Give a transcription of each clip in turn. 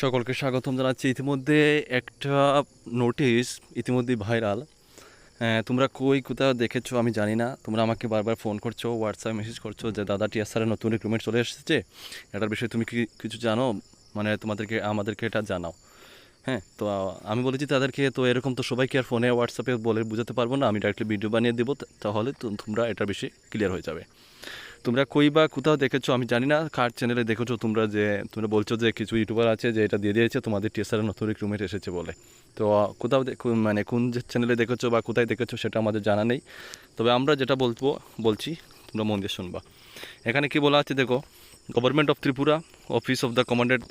সকলকে স্বাগতম জানাচ্ছি। ইতিমধ্যে একটা নোটিশ ইতিমধ্যে ভাইরাল। তোমরা কই কোথাও দেখেছ আমি জানি না। তোমরা আমাকে বারবার ফোন করছ হোয়াটসঅ্যাপ মেসেজ করছ যে, দাদা টিএসআরের নতুন রিক্রুটমেন্ট চলে এসেছে। এটার বিষয়ে তুমি কি কিছু জানো? মানে তোমাদেরকে, আমাদেরকে এটা জানাও। হ্যাঁ তো আমি বলেছি তাদেরকে, তো এরকম তো সবাইকে আর ফোনে হোয়াটসঅ্যাপে বলে বোঝাতে পারব না। আমি ডাইরেক্টলি ভিডিও বানিয়ে দেবো। তাহলে তোমরা এটার বিষয়ে ক্লিয়ার হয়ে যাবে। তোমরা কই বা কোথাও দেখেছ, আমি জানি না, কার চ্যানেলে দেখেছ তোমরা যে, তোমরা বলছো যে কিছু ইউটিউবার আছে যে এটা দিয়ে দিয়েছে, তোমাদের টিএসআরের নতুন রিক্রুটমেন্ট এসেছে বলে। তো, কোথাও মানে কোন যে চ্যানেলে দেখেছ বা কোথায় দেখেছ সেটা আমাদের জানা নেই। তবে আমরা যেটা বলব, বলছি, তোমরা মন দিয়ে শুনবা। এখানে কি বলা আছে দেখো government of Tripura office of the commandant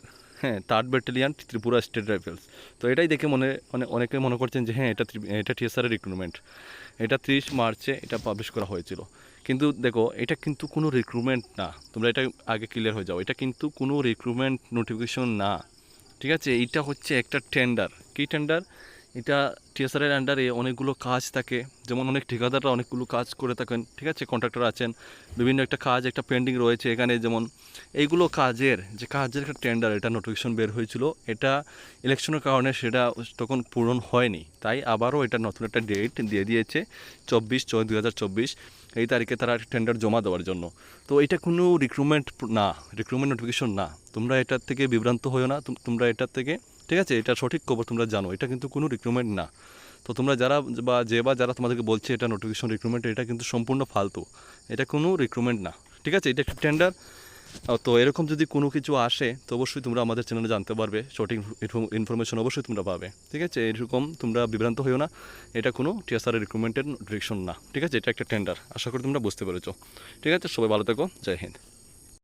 হ্যাঁ third battalion Tripura state rifles তো এটাই দেখে মনে মানে অনেকে মনে করছেন যে হ্যাঁ এটা এটা টিএসআরের রিক্রুটমেন্ট এটা ত্রিশ মার্চে এটা পাবলিশ করা হয়েছিল। কিন্তু দেখো, এটা কিন্তু কোনো রিক্রুটমেন্ট না। তোমরা এটা আগে ক্লিয়ার হয়ে যাও। এটা কিন্তু কোনো রিক্রুটমেন্ট নোটিফিকেশন না। ঠিক আছে? এইটা হচ্ছে একটা টেন্ডার কী টেন্ডার এটা টিএসআরের আন্ডারে অনেকগুলো কাজ থাকে। যেমন অনেক ঠিকাদাররা অনেকগুলো কাজ করে থাকেন, ঠিক আছে? কন্ট্রাক্টর আছেন, বিভিন্ন একটা কাজ, একটা পেন্ডিং রয়েছে এখানে। যেমন এইগুলো কাজের, যে কাজের একটা টেন্ডার এটা নোটিফিকেশন বের হয়েছিল, এটা ইলেকশনের কারণে সেটা তখন পূরণ হয়নি। তাই আবারও এটা নতুন একটা ডেট দিয়ে দিয়েছে, চব্বিশ ছয় দু হাজার চব্বিশ, এই তারিখে তারা টেন্ডার জমা দেওয়ার জন্য। তো এটা কোনো রিক্রুটমেন্ট না রিক্রুটমেন্ট নোটিফিকেশন না। তোমরা এটার থেকে বিভ্রান্ত হয়েও না, তোম- তোমরা এটার থেকে ঠিক আছে? এটা সঠিক খবর তোমরা জানো। এটা কিন্তু কোনো রিক্রুটমেন্ট না। তো তোমরা যারা বা যে বা যারা তোমাদেরকে বলছে এটা নোটিফিকেশন রিক্রুটমেন্ট এটা কিন্তু সম্পূর্ণ ফালতু। এটা কোনো রিক্রুটমেন্ট না। ঠিক আছে? এটা একটা টেন্ডার তো এরকম যদি কোনো কিছু আসে, তো অবশ্যই তোমরা আমাদের চ্যানেলে জানতে পারবে। সঠিক ইনফরমেশন অবশ্যই তোমরা পাবে। ঠিক আছে? এরকম তোমরা বিভ্রান্ত হয়েও না। এটা কোনো টিএসআর রিক্রুটমেন্টের ডিরেকশন না। ঠিক আছে? এটা একটা টেন্ডার আশা করি তোমরা বুঝতে পেরেছ। ঠিক আছে? সবাই ভালো থেকো। জয় হিন্দ।